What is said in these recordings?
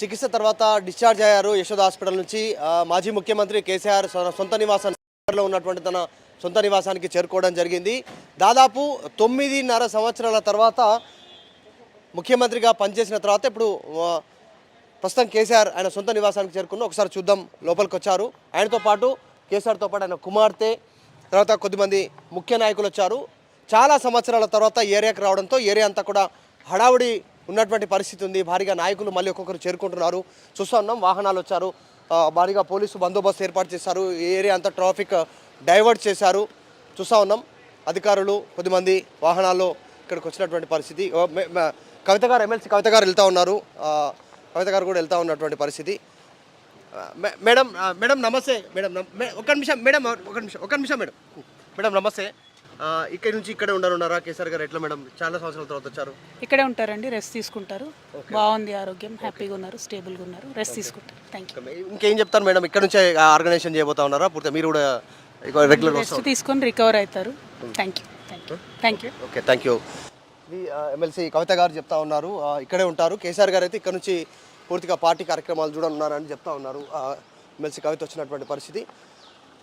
చికిత్స తర్వాత డిశ్చార్జ్ అయ్యారు యశోద హాస్పిటల్ నుంచి. మాజీ ముఖ్యమంత్రి కేసీఆర్ సొంత నివాసంలో ఉన్నటువంటి తన సొంత నివాసానికి చేరుకోవడం జరిగింది. దాదాపు తొమ్మిదిన్నర సంవత్సరాల తర్వాత ముఖ్యమంత్రిగా పనిచేసిన తర్వాత ఇప్పుడు ప్రస్తుతం కేసీఆర్ ఆయన సొంత నివాసానికి చేరుకున్న ఒకసారి చూద్దాం లోపలికి వచ్చారు ఆయనతో పాటు కేసీఆర్తో పాటు ఆయన కుమార్తె తర్వాత కొద్దిమంది ముఖ్య నాయకులు వచ్చారు. చాలా సంవత్సరాల తర్వాత ఏరియాకి రావడంతో ఏరియా అంతా కూడా హడావుడి ఉన్నటువంటి పరిస్థితి ఉంది. భారీగా నాయకులు మళ్ళీ ఒక్కొక్కరు చేరుకుంటున్నారు. చూస్తూ ఉన్నాం వాహనాలు వచ్చారు. భారీగా పోలీసు బందోబస్తు ఏర్పాటు చేశారు. ఈ ఏరియా అంతా ట్రాఫిక్ డైవర్ట్ చేశారు. చూస్తూ ఉన్నాం అధికారులు కొద్దిమంది వాహనాల్లో ఇక్కడికి వచ్చినటువంటి పరిస్థితి. కవిత గారు ఎమ్మెల్సీ కవిత గారు వెళ్తూ ఉన్నారు. కవిత గారు కూడా వెళ్తూ ఉన్నటువంటి పరిస్థితి. మే- మేడం మేడం నమస్తే. మేడం ఒక ఒక్క నిమిషం మేడం ఒక నిమిషం ఒక నిమిషం మేడం. మేడం నమస్తే. ఇక్కడి నుంచి ఇక్కడే ఉండరున్నారా కేసీఆర్ గారు ఎట్లా మేడం? చాలా సంవత్సరాల తర్వాత వచ్చారు. ఇక్కడే ఉంటారండి రెస్ట్ తీసుకుంటారు. బాగుంది ఆరోగ్యం హ్యాపీగా ఉన్నారు స్టేబుల్గా ఉన్నారు. రెస్ట్ తీసుకుంటారు. థ్యాంక్ యూ ఇంకేం చెప్తారు మేడం? ఇక్కడ నుంచే ఆర్గనైజేషన్ చేయబోతా ఉన్నారా? పూర్తి మీరు కూడా రెగ్యులర్ రెస్ట్ తీసుకొని రికవర్ అవుతారు. Thank you thank you okay thank you MLC Kavitha garu చెప్తా ఉన్నారు. ఇక్కడే ఉంటారు. కేసీఆర్ గారు అయితే ఇక్కడ నుంచి పూర్తిగా పార్టీ కార్యక్రమాలు చూడనున్నారని చెప్తా ఉన్నారు. ఎమ్మెల్సీ కవిత వచ్చినటువంటి పరిస్థితి.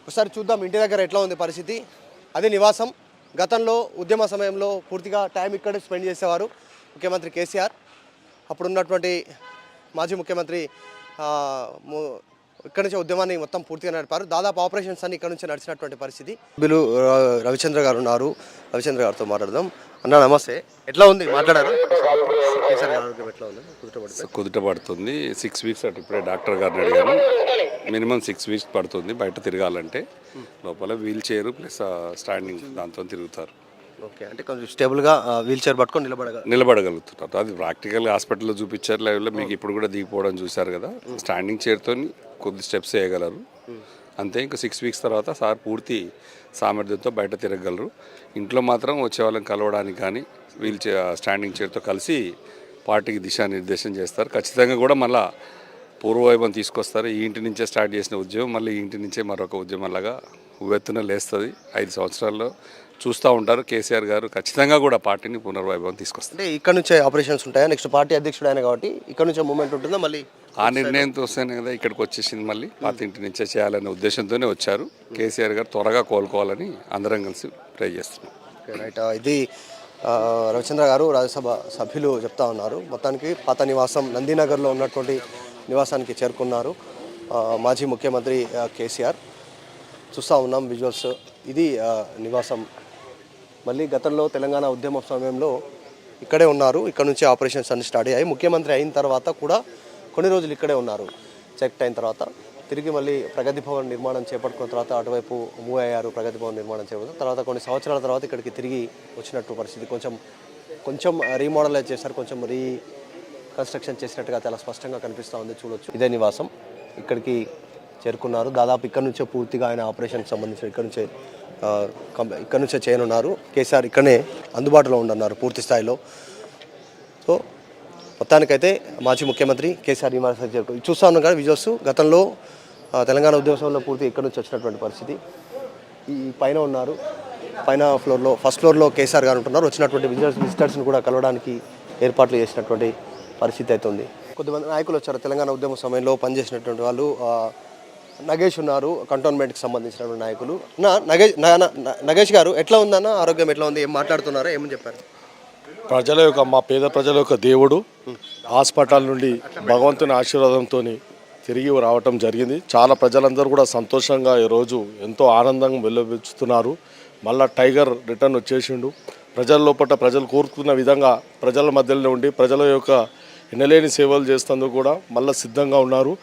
ఒకసారి చూద్దాం ఇంటి దగ్గర ఎట్లా ఉంది పరిస్థితి? అదే నివాసం. గతంలో ఉద్యమ సమయంలో పూర్తిగా టైం ఇక్కడే స్పెండ్ చేసేవారు ముఖ్యమంత్రి కేసీఆర్. అప్పుడున్నటువంటి మాజీ ముఖ్యమంత్రి ఇక్కడ నుంచి ఉద్యమాన్ని మొత్తం పూర్తిగా నడిపారు. దాదాపు ఆపరేషన్స్ అన్ని ఇక్కడ నుంచి నడిచినటువంటి పరిస్థితి. బిలు రవిచంద్ర గారు ఉన్నారు. రవిచంద్ర గారితో మాట్లాడదాం. అన్న నమస్తే. ఎట్లా ఉంది? మాట్లాడారు? కేసీఆర్ ఎట్లా ఉంది? కుదుట పడుతుంది. సిక్స్ వీక్స్ అటు ఇప్పుడే డాక్టర్ గారిని అడిగాను. మినిమం సిక్స్ వీక్స్ పడుతుంది బయట తిరగాలంటే. లోపల వీల్ చైర్ ప్లస్ స్టాండింగ్ దాంతో తిరుగుతారు. ఓకే అంటే కొంచెం స్టేబుల్గా వీల్ చైర్ పట్టుకొని నిలబడగా నిలబడగలుగుతున్నారు అది ప్రాక్టికల్ హాస్పిటల్లో చూపించారు లైవ్లో. మీకు ఇప్పుడు కూడా దిగిపోవడం చూశారు కదా. స్టాండింగ్ చైర్తో కొద్ది స్టెప్స్ వేయగలరు. అంతే ఇంకా సిక్స్ వీక్స్ తర్వాత సార్ పూర్తి సామర్థ్యంతో బయట తిరగలరు ఇంట్లో మాత్రం వచ్చే వాళ్ళని కలవడానికి కానీ వీల్ చే స్టాండింగ్ చైర్తో కలిసి పార్టీకి దిశానిర్దేశం చేస్తారు. ఖచ్చితంగా కూడా మళ్ళా పూర్వవైభవం తీసుకొస్తారు. ఈ ఇంటి నుంచే స్టార్ట్ చేసిన ఉద్యమం మళ్ళీ ఇంటి నుంచే మరొక ఉద్యమంలాగా ఉవ్వెత్తున లేస్తుంది. ఐదు సంవత్సరాల్లో చూస్తూ ఉంటారు. కేసీఆర్ గారు ఖచ్చితంగా కూడా పార్టీని పునర్వైభవం తీసుకొస్తారు. అంటే ఇక్కడ నుంచే ఆపరేషన్స్ ఉంటాయా? నెక్స్ట్ పార్టీ అధ్యక్షుడు ఆయన కాబట్టి ఇక్కడ నుంచే మూమెంట్ ఉంటుందా? మళ్ళీ ఆ నిర్ణయంతో వస్తేనే కదా ఇక్కడికి వచ్చేసింది మళ్ళీ. పాత ఇంటి నుంచే చేయాలనే ఉద్దేశంతోనే వచ్చారు. కేసీఆర్ గారు త్వరగా కోలుకోవాలని అందరం కలిసి ట్రై చేస్తున్నాం. రైట్. ఇది రవిచంద్ర గారు రాజ్యసభ సభ్యులు చెప్తా ఉన్నారు. మొత్తానికి పాత నివాసం నందీనగర్లో ఉన్నటువంటి నివాసానికి చేరుకున్నారు మాజీ ముఖ్యమంత్రి కేసీఆర్. చూస్తూ ఉన్నాం విజువల్స్ ఇది నివాసం. మళ్ళీ గతంలో తెలంగాణ ఉద్యమ సమయంలో ఇక్కడే ఉన్నారు. ఇక్కడ నుంచి ఆపరేషన్స్ అన్ని స్టార్ట్ అయ్యాయి. ముఖ్యమంత్రి అయిన తర్వాత కూడా కొన్ని రోజులు ఇక్కడే ఉన్నారు. చెక్ అయిన తర్వాత తిరిగి మళ్ళీ ప్రగతి భవన్ నిర్మాణం చేపట్టుకున్న తర్వాత అటువైపు మూవ్ అయ్యారు ప్రగతి భవన్ నిర్మాణం చేపట్టిన తర్వాత కొన్ని సంవత్సరాల తర్వాత ఇక్కడికి తిరిగి వచ్చినట్టు పరిస్థితి. కొంచెం కొంచెం రీమోడలైజ్ చేశారు. కొంచెం రీ కన్స్ట్రక్షన్ చేసినట్టుగా చాలా స్పష్టంగా కనిపిస్తూ ఉంది. చూడొచ్చు. ఇదే నివాసం. ఇక్కడికి చేరుకున్నారు. దాదాపు ఇక్కడ నుంచే పూర్తిగా ఆయన ఆపరేషన్కి సంబంధించిన ఇక్కడ నుంచే ఇక్కడ నుంచే చేయనున్నారు. కేసీఆర్ ఇక్కడనే అందుబాటులో ఉండన్నారు పూర్తి స్థాయిలో. సో మొత్తానికైతే మాజీ ముఖ్యమంత్రి కేసీఆర్ నివాసానికి చేరుకు చూస్తా ఉన్నాం కానీ విజయోస్ గతంలో తెలంగాణ ఉద్యమంలో పూర్తి ఇక్కడ నుంచి వచ్చినటువంటి పరిస్థితి. ఈ పైన ఉన్నారు. పైన ఫ్లోర్లో ఫస్ట్ ఫ్లోర్లో కేసీఆర్ గారు ఉంటున్నారు. వచ్చినటువంటి విజిటర్స్ విజిటర్స్ని కూడా కలవడానికి ఏర్పాట్లు చేసినటువంటి పరిస్థితి అయితే ఉంది కొద్దిమంది నాయకులు వచ్చారు. తెలంగాణ ఉద్యమ సమయంలో పనిచేసినటువంటి వాళ్ళు ఆ, నగేష్ ఉన్నారు. కంటోన్మెంట్కి సంబంధించినటువంటి నాయకులు. నా నగేష్ నా- నా- నగేష్ గారు ఎట్లా ఉందన్న ఆరోగ్యం ఎట్లా ఉంది? ఏం మాట్లాడుతున్నారో ఏమని చెప్పారు? ప్రజల యొక్క మా పేద ప్రజల యొక్క దేవుడు హాస్పిటల్ నుండి భగవంతుని ఆశీర్వాదంతో తిరిగి రావటం జరిగింది. చాలా ప్రజలందరూ కూడా సంతోషంగా ఈరోజు ఎంతో ఆనందంగా వెల్లబెచ్చుతున్నారు మళ్ళా టైగర్ రిటర్న్ వచ్చేసిండు. ప్రజల లోపల ప్రజలు కోరుకున్న విధంగా ప్రజల మధ్యలో ఉండి ప్రజల యొక్క ఎనలేని సేవలు చేస్తేందుకు కూడా మళ్ళీ సిద్ధంగా ఉన్నారు.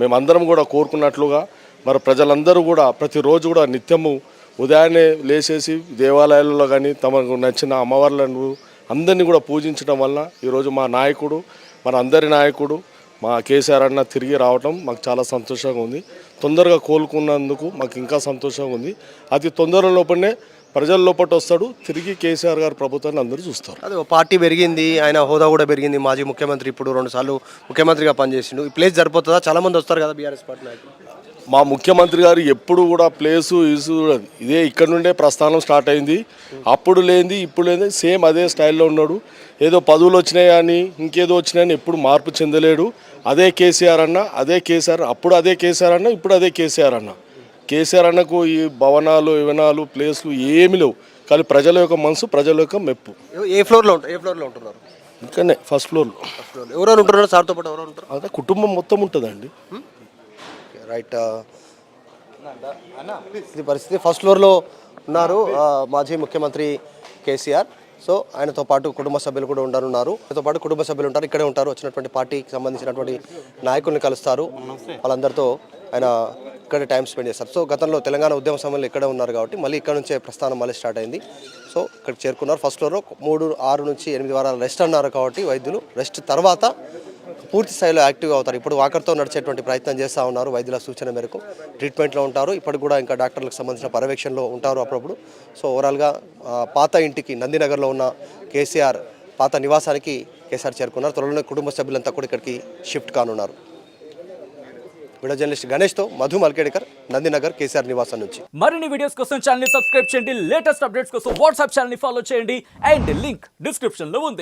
మేమందరం కూడా కోరుకున్నట్లుగా మరి ప్రజలందరూ కూడా ప్రతిరోజు కూడా నిత్యము ఉదయాన్నే లేచేసి దేవాలయాల్లో కానీ తమకు నచ్చిన అమ్మవార్లను అందరినీ కూడా పూజించడం వల్ల ఈరోజు మా నాయకుడు మన అందరి నాయకుడు మా కేసీఆర్ అన్న తిరిగి రావటం మాకు చాలా సంతోషంగా ఉంది. తొందరగా కోలుకున్నందుకు మాకు ఇంకా సంతోషంగా ఉంది. అతి తొందరలోపలనే ప్రజల లోపల వస్తాడు తిరిగి కేసీఆర్ గారి ప్రభుత్వాన్ని అందరూ చూస్తారు. అదే పార్టీ పెరిగింది ఆయన హోదా కూడా పెరిగింది మాజీ ముఖ్యమంత్రి ఇప్పుడు రెండు సార్లు ముఖ్యమంత్రిగా పనిచేసిండు. ఈ ప్లేస్ సరిపోతుందా? చాలా మంది వస్తారు కదా బీఆర్ఎస్ పార్టీ మా ముఖ్యమంత్రి గారు ఎప్పుడు కూడా ప్లేసు ఇసు ఇదే ఇక్కడ నుండే ప్రస్థానం స్టార్ట్ అయింది. అప్పుడు లేనిది ఇప్పుడు లేనిది సేమ్ అదే స్టైల్లో ఉన్నాడు. ఏదో పదవులు వచ్చినాయి అని ఇంకేదో వచ్చినాయని ఎప్పుడు మార్పు చెందలేడు. అదే కేసీఆర్ అన్న అదే కేసీఆర్ అప్పుడు అదే కేసీఆర్ అన్న ఇప్పుడు అదే కేసీఆర్ అన్న. కేసీఆర్ అన్నకు ఈ భవనాలు వివనాలు ప్లేస్లు ఏమి లేవు. కానీ ప్రజల యొక్క మనసు ప్రజల యొక్క మెప్పు. ఏ ఫ్లోర్లో ఉంటారు ఏ ఫ్లోర్లో ఉంటున్నారు? ఇక్కడనే ఫస్ట్ ఫ్లోర్లో. ఎవరెవరు ఉంటున్నారు? సార్తో పాటు ఎవరు ఉంటారు అదే కుటుంబం మొత్తం ఉంటుందండి. రైట్ ఇది పరిస్థితి. ఫస్ట్ ఫ్లోర్లో ఉన్నారు మాజీ ముఖ్యమంత్రి కేసీఆర్. సో ఆయనతో పాటు కుటుంబ సభ్యులు కూడా ఉండనున్నారు. ఆయనతో పాటు కుటుంబ సభ్యులు ఉంటారు ఇక్కడే ఉంటారు. వచ్చినటువంటి పార్టీకి సంబంధించినటువంటి నాయకుల్ని కలుస్తారు. వాళ్ళందరితో ఆయన ఇక్కడ టైం స్పెండ్ చేస్తారు సో గతంలో తెలంగాణ ఉద్యమ సమయంలో ఇక్కడే ఉన్నారు కాబట్టి మళ్ళీ ఇక్కడ నుంచే ప్రస్థానం మళ్ళీ స్టార్ట్ అయింది. సో ఇక్కడ చేరుకున్నారు. ఫస్ట్ ఫ్లోర్లో మూడు ఆరు నుంచి ఎనిమిది వారాలు రెస్ట్ అన్నారు కాబట్టి వైద్యులు. రెస్ట్ తర్వాత పూర్తి స్థాయిలో యాక్టివ్గా అవుతారు. ఇప్పుడు వాకర్తో నడిచేటువంటి ప్రయత్నం చేస్తూ ఉన్నారు వైద్యుల సూచన మేరకు. ట్రీట్మెంట్లో ఉంటారు. ఇప్పటికి కూడా ఇంకా డాక్టర్లకు సంబంధించిన పర్యవేక్షణలో ఉంటారు అప్పుడప్పుడు. సో ఓవరాల్గా పాత ఇంటికి నందినగర్లో ఉన్న కేసీఆర్ పాత నివాసానికి కేసీఆర్ చేరుకున్నారు. త్వరలోనే కుటుంబ సభ్యులంతా కూడా ఇక్కడికి షిఫ్ట్ కానున్నారు. వీడియో జర్నలిస్ట్ గణేష్తో మధు మల్కేడికర్ నందినగర్ కేసీఆర్ నివాసం నుంచి. మరిన్ని వీడియోస్ కోసం ఛానల్ సబ్స్క్రైబ్ చేయండి. లేటెస్ట్ అప్డేట్స్ కోసం వాట్సాప్ ఛానల్ ఫాలో చేయండి. అండ్ లింక్ డిస్క్రిప్షన్లో ఉంది.